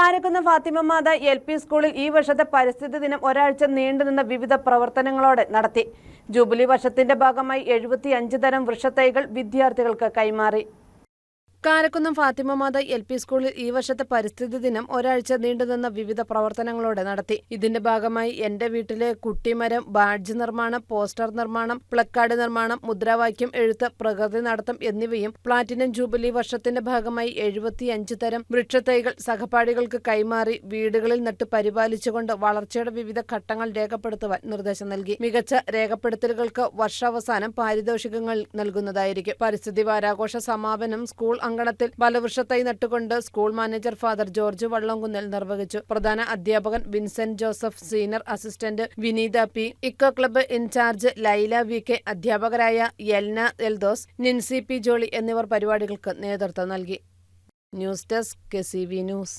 Karakunnu Fathima Matha L P സ്കൂളിൽ ഈ വർഷത്തെ പരിസ്ഥിതി ദിനം ഒരാഴ്ച നീണ്ടുനിന്ന വിവിധ പ്രവർത്തനങ്ങളോടെ നടത്തി. ജൂബിലി വർഷത്തിന്റെ ഭാഗമായി എഴുപത്തിയഞ്ച് തരം വൃക്ഷത്തൈകൾ വിദ്യാർത്ഥികൾക്ക് കൈമാറി. കാരക്കുന്നം ഫാത്തിമ മാത എൽ പി സ്കൂളിൽ ഈ വർഷത്തെ പരിസ്ഥിതി ദിനം ഒരാഴ്ച നീണ്ടുനിന്ന വിവിധ പ്രവർത്തനങ്ങളോടെ നടത്തി. ഇതിന്റെ ഭാഗമായി എന്റെ വീട്ടിലെ കുട്ടിമരം ബാഡ്ജ് നിർമ്മാണം പോസ്റ്റർ നിർമ്മാണം പ്ലക്കാർഡ് നിർമ്മാണം മുദ്രാവാക്യം എഴുത്ത് പ്രകൃതി നടത്തം എന്നിവയും പ്ലാറ്റിനം ജൂബിലി വർഷത്തിന്റെ ഭാഗമായി എഴുപത്തിയഞ്ച് തരം വൃക്ഷത്തൈകൾ സഹപാഠികൾക്ക് കൈമാറി വീടുകളിൽ നട്ട് പരിപാലിച്ചുകൊണ്ട് വളർച്ചയുടെ വിവിധ ഘട്ടങ്ങൾ രേഖപ്പെടുത്തുവാൻ നിർദ്ദേശം നൽകി. മികച്ച രേഖപ്പെടുത്തലുകൾക്ക് വർഷാവസാനം പാരിതോഷികങ്ങൾ നൽകുന്നതായിരിക്കും. പരിസ്ഥിതി വാരാഘോഷ സമാപനം സ്കൂൾ അങ്കണത്തിൽ ബലവൃക്ഷത്തൈ നട്ടുകൊണ്ട് school manager father George Vallamkunnel നിർവഹിച്ചു. പ്രധാന അധ്യാപകൻ Vincent Joseph senior assistant Vineetha P eco club in charge Laila V K അധ്യാപകരായ യൽന എൽദോസ് നിൻസി പി ജോളി എന്നിവർ പരിപാടികൾക്ക് നേതൃത്വം നൽകി. News desk K C V news.